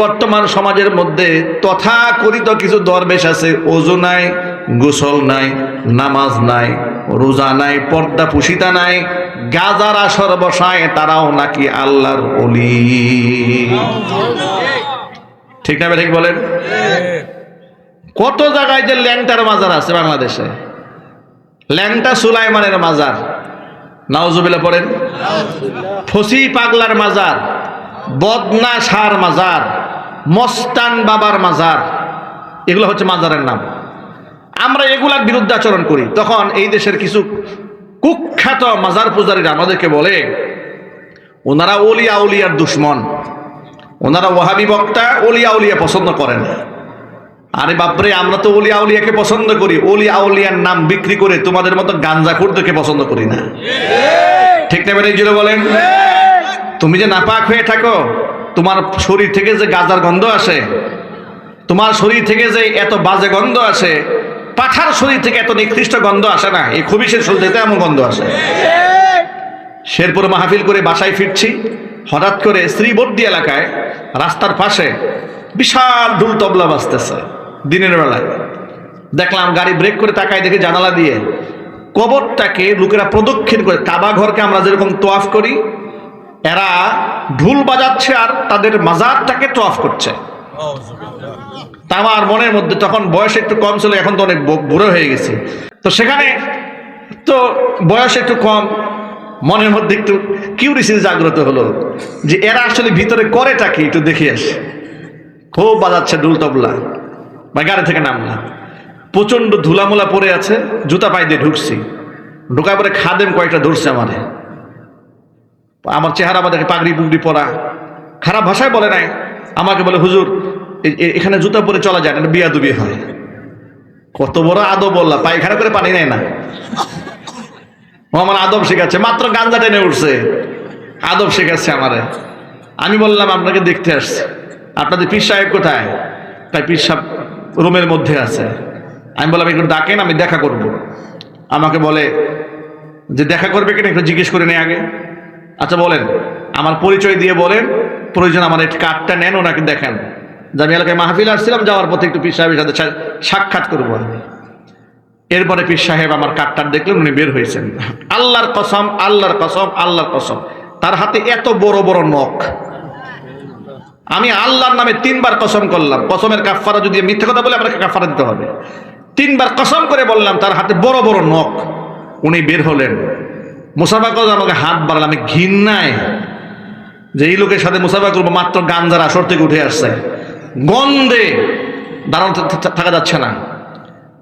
বর্তমান সমাজের মধ্যে তথাকথিত কিছু দরবেশ আছে। ওজু নাই, গোসল নাই, নামাজ নাই, রোজা নাই, পর্দা পুষিতা নাই, গাজার আসর বসায় তারাও নাকি আল্লাহর অলি ঠিক না ঠিক বলেন? কত জায়গায় যে ল্যাংটার মাজার আছে বাংলাদেশে? ল্যাংটা সুলাইমানের মাজার। নাওজুবিল্লা পড়েন? ফসি পাগলার মাজার, বদনা সার মাজার। মস্তান বাবার মাজার। এগুলো হচ্ছে মাজারের নাম। আমরা এগুলার বিরুদ্ধে আচরণ করি। তখন এই দেশের কিছু কুখ্যাত মাজার পূজারীরা আমাদেরকে বলে, ওনারা ওলিয়া উলিয়ার দুশ্মন। ওনারা ওহাবি বক্তা ওলিয়া উলিয়া পছন্দ করেন। আরে বাপরে, আমরা তো ওলিয়া উলিয়াকে পছন্দ করি। ওলিয়া উলিয়ার নাম বিক্রি করে তোমাদের মতো গাঞ্জা খুঁড়দেরকে পছন্দ করি না। ঠিক না বলেন। তুমি যে নাপাক হয়ে থাকো তোমার শরীর থেকে যে গাজার গন্ধ আসে, তোমার শরীর থেকে যে এত বাজে গন্ধ আসে, পাঠার শরীর থেকে এত নিকৃষ্ট গন্ধ আসে না, এই খুবিসের শরীর থেকে এমন গন্ধ আসে। শেরপুর মাহফিল করে বাসায় ফিরছি, হঠাৎ করে শ্রীবর্দী এলাকায় রাস্তার পাশে বিশাল ঢুল তবলা বাজতেছে দিনের বেলায়। দেখলাম গাড়ি ব্রেক করে তাকায় দেখে জানালা দিয়ে কবরটাকে লোকেরা প্রদক্ষিণ করে কাবা ঘরকে আমরা যেরকম তোয়াফ করি এরা ঢুল বাজাচ্ছে আর তাদের মাজারটাকে তোয়াফ করছে। তা আমার মনের মধ্যে তখন বয়স একটু কম ছিল, এখন তো অনেক বুড়ো হয়ে গেছি। তো সেখানে তো বয়স একটু কম, মনের মধ্যে একটু কিউরিসিটি জাগ্রত হলো যে এরা আসলে ভিতরে করেটা কি? একটু দেখে আসে। খুব বাজাচ্ছে ডুল তবলা। বা গাড়ি থেকে নামলাম। প্রচণ্ড ধুলামুলা পড়ে আছে, জুতা পায়ে দিয়ে ঢুকছি। ঢোকার পরে খাদেম কয়েকটা ধরছে আমারে। আমার চেহারা আমাদেরকে পাগড়ি পুগড়ি পরা। খারাপ ভাষায় বলে নাই। আমাকে বলে, হুজুর এখানে জুতা পরে চলা যায় না, এটা বিয়াদুবি হয়। কত বড় আদব বললা পায়খানা করে পানি নেয় না। ও আমার আদব শেখাচ্ছে, মাত্র গাঞ্জা টেনে উঠছে। আদব শেখাচ্ছে আমারে। আমি বললাম, আপনাকে দেখতে আসছি। আপনাদের পীর সাহেব কোথায়? তাই পীর সাহেব রুমের মধ্যে আছে। আমি বললাম, একটু ডাকেন, আমি দেখা করব। আমাকে বলে, যে দেখা করবে কিনা একটু জিজ্ঞেস করে নেই আগে। আচ্ছা বলেন। আমার পরিচয় দিয়ে বলেন। প্রয়োজন আমার একটু কার্ডটা নেন, ওনাকে দেখেন। যে আমি এলাকায় মাহফিল আসছিলাম, যাওয়ার পথে একটু পীর সাহেবের সাথে সাক্ষাৎ করব আমি। এরপরে পীর সাহেব আমার কার্ডটার দেখলেন, উনি বের হয়েছেন। আল্লাহর কসম আল্লাহর কসম আল্লাহর কসম। তার হাতে এত বড় বড় নখ। আমি আল্লাহর নামে তিনবার কসম করলাম। কসমের কাফারা যদি মিথ্যে কথা বলে, আপনাকে কাফারা দিতে হবে। তিনবার কসম করে বললাম, তার হাতে বড় বড় নখ। উনি বের হলেন। মুসাফা করে, আমাকে হাত বাড়াল, আমি ঘৃণায় যে এই লোকের সাথে মুসাফা করব, মাত্র গাঞ্জার আসর থেকে উঠে আসছে। গন্ধে দাঁড়ানো থাকা যাচ্ছে না।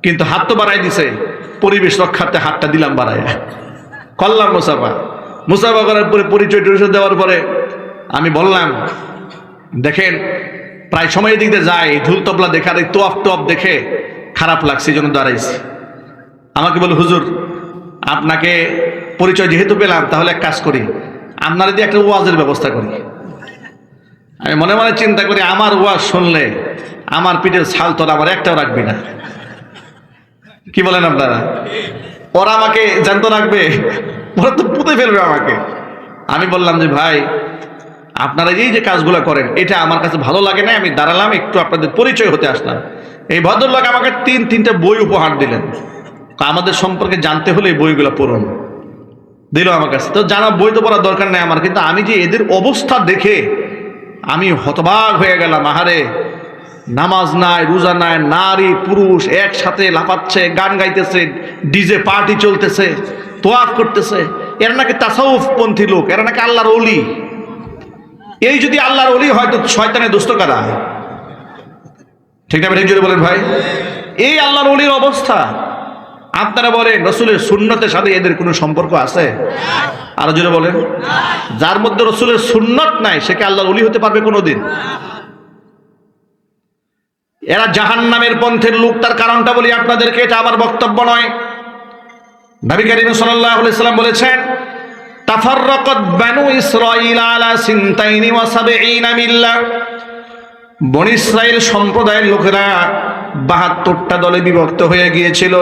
কিন্তু হাত তো বাড়াই দিছে, পরিবেশ রক্ষার্থে হাতটা দিলাম বাড়ায়। করলাম মুসাফা। মুসাফা করার পরে পরিচয় টরিচয় দেওয়ার পরে আমি বললাম, দেখেন, প্রায় সময় দিক দিয়ে যায় ঢুল তবলা দেখা এই তোয়াফ তোয়াফ দেখে খারাপ লাগছে, এই জন্য দাঁড়াইছি। আমাকে বলে, হুজুর, আপনাকে পরিচয় যেহেতু পেলাম, তাহলে এক কাজ করি। আপনারা দিয়ে একটা ওয়াজের ব্যবস্থা করি। আমি মনে মনে চিন্তা করি, আমার ওয়াজ শুনলে আমার পিঠের ছাল তোর আমার একটাও রাখবি না। কি বলেন আপনারা? ওরা আমাকে জানতো রাখবে, ওরা তো পুঁতে ফেলবে আমাকে। আমি বললাম যে, ভাই, আপনারা এই যে কাজগুলো করেন, এটা আমার কাছে ভালো লাগে না আমি দাঁড়ালাম, একটু আপনাদের পরিচয় হতে আসলাম। এই ভদ্রলোক আমাকে তিন, তিনটা বই উপহার দিলেন। আমাদের সম্পর্কে জানতে হলে এই বইগুলো পড়ুন। দিল আমার কাছে। তো জানা বই তো পড়ার দরকার নেই আমার, কিন্তু আমি যে এদের অবস্থা দেখে আমি হতবাক হয়ে গেলাম, আহারে। নামাজ নাই, রোজা নাই, নারী, পুরুষ একসাথে লাফাচ্ছে, গান গাইতেছে, ডিজে পার্টি চলতেছে, তোয়াফ করতেছে। এরা নাকি তাসাউফ পন্থী লোক, এরা নাকি আল্লাহর অলি এই যদি আল্লাহর অলি হয়তো শয়তানের দুষ্ট কারা? ঠিক না যদি বলেন ভাই। এই আল্লাহর অলির অবস্থা। আপনারা বলেন, রসুলের সুন্নতের সাথে এদের কোনো সম্পর্ক আছে? আরও জোরে বলেন। যার মধ্যে রসুলের সুন্নত নাই, সে কি আল্লাহর অলি হতে পারবে কোনোদিন? এরা জাহান নামের পন্থের লোক, তার কারণটা বলি আপনাদেরকে, এটা আমার বক্তব্য নয়। নবী করিম বলেছেন, তাফাররাকাত বানু সম্প্রদায়ের লোকেরা বাহাত্তরটা দলে বিভক্ত হয়ে গিয়েছিল।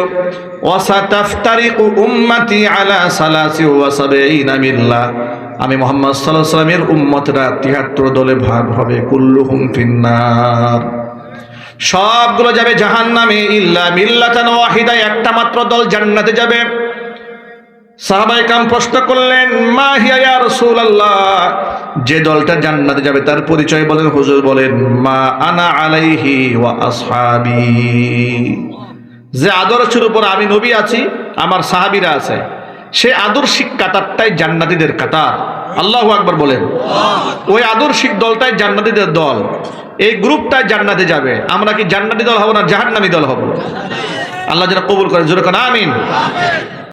আমি মোহাম্মদ উম্মতরা 73 দলে ভাগ হবে। কুল্লুহুম ফিন্নার। সবগুলো যাবে জাহান্নামে। ইল্লা মিল্লাতান ওয়াহিদা। একটা মাত্র দল জান্নাতে যাবে। সাহাবাই কাম প্রশ্ন করলেন, মা হিয়া ইয়া রাসূলুল্লাহ? যে দলটা জান্নাতে যাবে, তার পরিচয় বলেন, হুজুর বলেন, মা আনা আলাইহি ওয়া আসহাবি। যে আদর্শের উপর আমি নবী আছি, আমার সাহাবীরা আছে, সে আদর্শিক কাতারটাই জান্নাতীদের কাতার। আল্লাহু আকবার বলেন। ওই আদর্শিক দলটাই জান্নাতীদের দল। এই গ্রুপটাই জান্নাতে যাবে। আমরা কি জান্নাতি দল হব না জাহান্নামী দল হব? আল্লাহ যেন কবুল করে, জোরে আমিন।